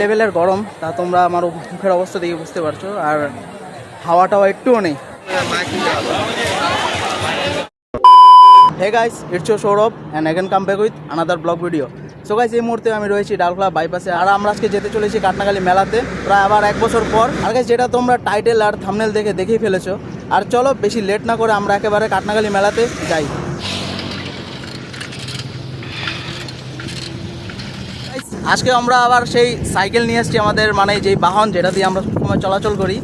লেভেলের গরম, তা তোমরা আমার মুখের অবস্থা দেখে বুঝতে পারছ, আর হাওয়াটাও একটুও নেই। Hey guys it's you Sourav and again come back with another blog video so guys এই মুহূর্তে আমি রয়েছি ডালখোলা বাইপাসে আর আমরা আজকে যেতে চলেছি কাটনাগালি মেলাতে, প্রায় আবার এক বছর পর। আর গাইস যেটা তোমরা টাইটেল আর থামনেল দেখে দেখেই ফেলেছো, আর চলো বেশি লেট না করে আমরা একেবারে কাটনাগালি মেলাতে যাই। আজকে আমরা আবার সেই সাইকেল নিয়ে এসেছি আমাদের মানে যেই বাহন যেটা দিয়ে আমরা সবসময় চলাচল করি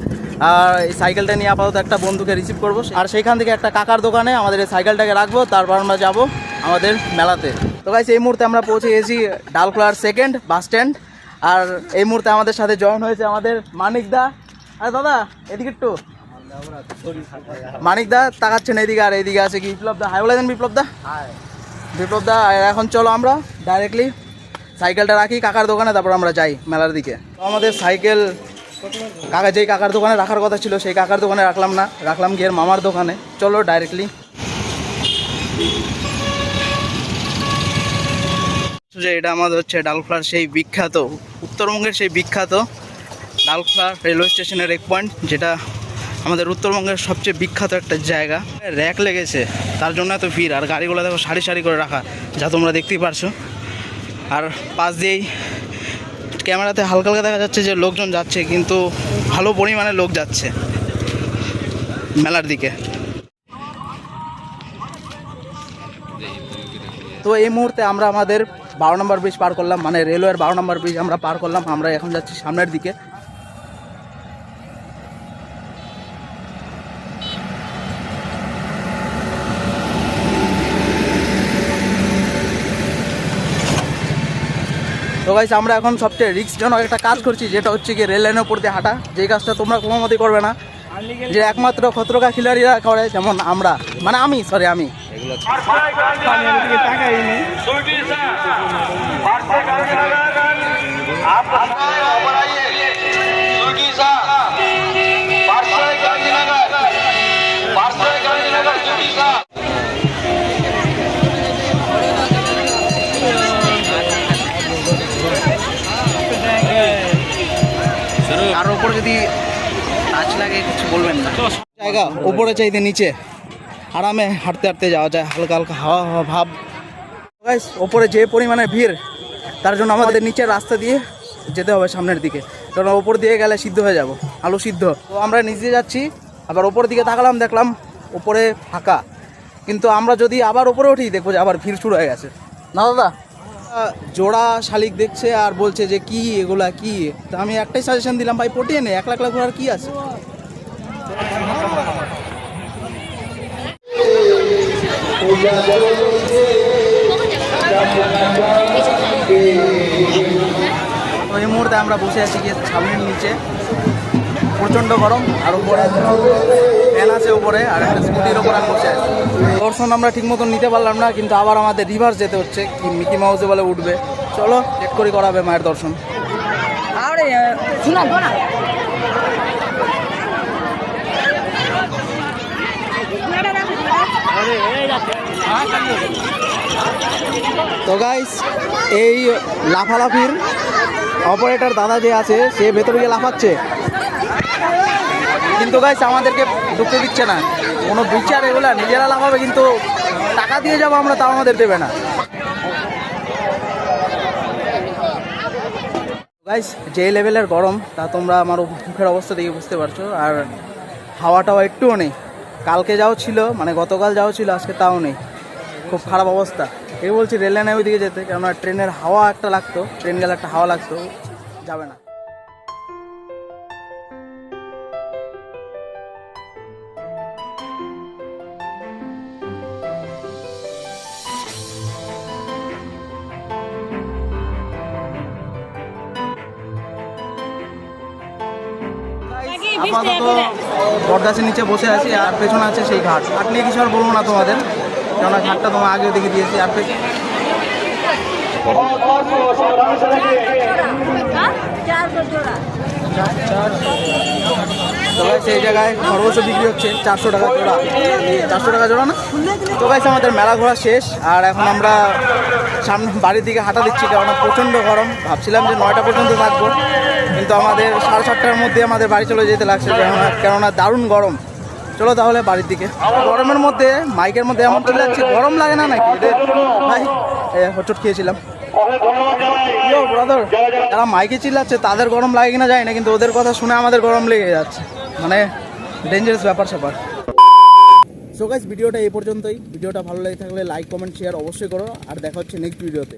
আর এই সাইকেলটা নিয়ে আপাতত একটা বন্ধুকে রিসিভ করব। আর সেইখান থেকে একটা কাকার দোকানে আমাদের এই সাইকেলটাকে রাখব তারপর আমরা যাব আমাদের মেলাতে। তো গাইস এই মুহূর্তে আমরা পৌঁছে গেছি ডালখোলার সেকেন্ড বাস স্ট্যান্ড আর এই মুহূর্তে আমাদের সাথে জয়েন হয়েছে আমাদের মানিক দা। আরে দাদা এদিকে একটু। মানিক দা তাকাচ্ছেন এদিকে আর এইদিকে আছে কি? বিপ্লব দা। হাই বলে দেন বিপ্লব দা? বিপ্লব দা এখন চলো আমরা ডাইরেক্টলি সাইকেলটা রাখি, কাকার দোকানে, তারপর আমরা যাই মেলার দিকে। আমাদের সাইকেল, কাকা যেই কাকার দোকানে রাখার কথা ছিল, সেই কাকার দোকানে রাখলাম না, রাখলাম গিয়ে মামার দোকানে। চলো ডাইরেক্টলি যে এটা আমাদের হচ্ছে ডালখোলার সেই বিখ্যাত, উত্তরবঙ্গের সেই বিখ্যাত ডালখোলা রেলওয়ে স্টেশনের এক পয়েন্ট যেটা আমাদের উত্তরবঙ্গের সবচেয়ে বিখ্যাত একটা জায়গা। র্যাক লেগেছে, তার জন্য এত ভিড়, আর গাড়িগুলো দেখো সারি সারি করে রাখা, যা তোমরা দেখতেই পারছ। আর পাশ দিয়েই ক্যামেরাতে হালকা হালকা দেখা যাচ্ছে যে লোকজন যাচ্ছে, কিন্তু ভালো পরিমাণে লোক যাচ্ছে মেলার দিকে। তো এই মুহূর্তে আমরা আমাদের বারো নম্বর ব্রিজ পার করলাম মানে রেলওয়ের বারো নম্বর ব্রিজ আমরা পার করলাম, আমরা এখন যাচ্ছি সামনের দিকে। গাইস আমরা এখন সবচেয়ে রিস্কজনক একটা কাজ করছি যেটা হচ্ছে কি রেল লাইনের উপর দিয়ে হাঁটা। যেই কাজটা তোমরা কোনো মতেই করবে না। যে একমাত্র খতরকা খিলাড়িরা করে যেমন আমরা। মানে আমি সরি আমি। কারোর যদি টাচ লাগে, কিছু বলবেন না। জায়গা উপরে চাইতে নিচে। আরামে হাঁটতে হাঁটতে যাওয়া যায়, হালকা হালকা হাওয়া হাওয়া ভাব। ওপরে যে পরিমাণে ভিড়, তার জন্য আমাদের নিচের রাস্তা দিয়ে যেতে হবে সামনের দিকে। কারণ ওপর দিয়ে গেলে সিদ্ধ হয়ে যাব, আলু সিদ্ধ। তো আমরা নিচে যাচ্ছি, আবার ওপর দিকে তাকালাম, দেখলাম ওপরে ফাঁকা। কিন্তু আমরা যদি আবার ওপরে উঠি, দেখব যে আবার ভিড় শুরু হয়ে গেছে। না দাদা? জোড়া শালিক দেখছে আর বলছে যে কি, এগুলা কি? তো আমি একটাই সাজেশন দিলাম, ভাই, পটিয়ে নে এক লাখ লাখ ঘোরার কি আছে? এই মুহূর্তে আমরা বসে আছি গিয়ে সামনের নিচে। প্রচণ্ড গরম, আর উপরে আছে উপরে আর একটা স্কুটির ওপর আমি বসে আছি। দর্শন আমরা ঠিক মতন নিতে পারলাম না কিন্তু আবার আমাদের রিভার্স যেতে হচ্ছে কি মিকি মাউসে বলে উঠবে। চলো লেট করে করাবে মায়ের দর্শন। আরে শোনা শোনা। তো গাইস এই লাফালাফির অপারেটর দাদা যে আছে সে ভেতরে গিয়ে লাফাচ্ছে। কিন্তু গাইস আমাদেরকে ঢুকতে দিচ্ছে না। কোনো বিচার এগুলা নিজেরা লাফাবে কিন্তু টাকা দিয়ে যাব আমরা, তাও আমাদের দেবে না। গাইস যে লেভেলের গরম, তা তোমরা আমার মুখের অবস্থা দেখে বুঝতে পারছ। আর হাওয়াটাও একটুও নেই। কালকে যাও ছিল মানে গতকাল যাও ছিল, আজকে তাও নেই। খুব খারাপ অবস্থা। এই বলছি রেল লাইনে ওইদিকে যেতে, কেননা ট্রেনের হাওয়া একটা লাগতো, ট্রেন গেলে একটা হাওয়া লাগতো, যাবে না। আপাতত বরদাসের নিচে বসে আছি আর পেছনে আছে সেই ঘাট। ঘাট নিয়ে কিছু আর বলব না তোমাদের কেননা ঘাটটা তোমার আগেও দেখে দিয়েছি। আর এই জায়গায় খরগোশ বিক্রি হচ্ছে চারশো টাকা জোড়া। চারশো টাকা জোড়া না? তো গাইস আমাদের মেলা ঘোরা শেষ আর এখন আমরা সামনে বাড়ির দিকে হাঁটা দিচ্ছি কেননা প্রচণ্ড গরম। ভাবছিলাম যে নয়টা পর্যন্ত থাকব কিন্তু আমাদের সাড়ে সাতটার মধ্যে আমাদের বাড়ি চলে যেতে লাগছে কেননা কেননা দারুণ গরম। চলো তাহলে বাড়ির দিকে। গরমের মধ্যে মাইকের মধ্যে এমন চলে যাচ্ছে গরম লাগে না নাকি? ভাই এ, খেয়েছিলাম। যারা মাইকে চিল্লাচ্ছে তাদের গরম লাগে কিনা যায় না কিন্তু ওদের কথা শুনে আমাদের গরম লেগে যাচ্ছে। মানে ডেঞ্জারাস ব্যাপার স্যাপার সো গাইজ ভিডিওটা এই পর্যন্তই। ভিডিওটা ভালো লাগে থাকলে লাইক কমেন্ট শেয়ার অবশ্যই করো। আর দেখা হচ্ছে নেক্সট ভিডিওতে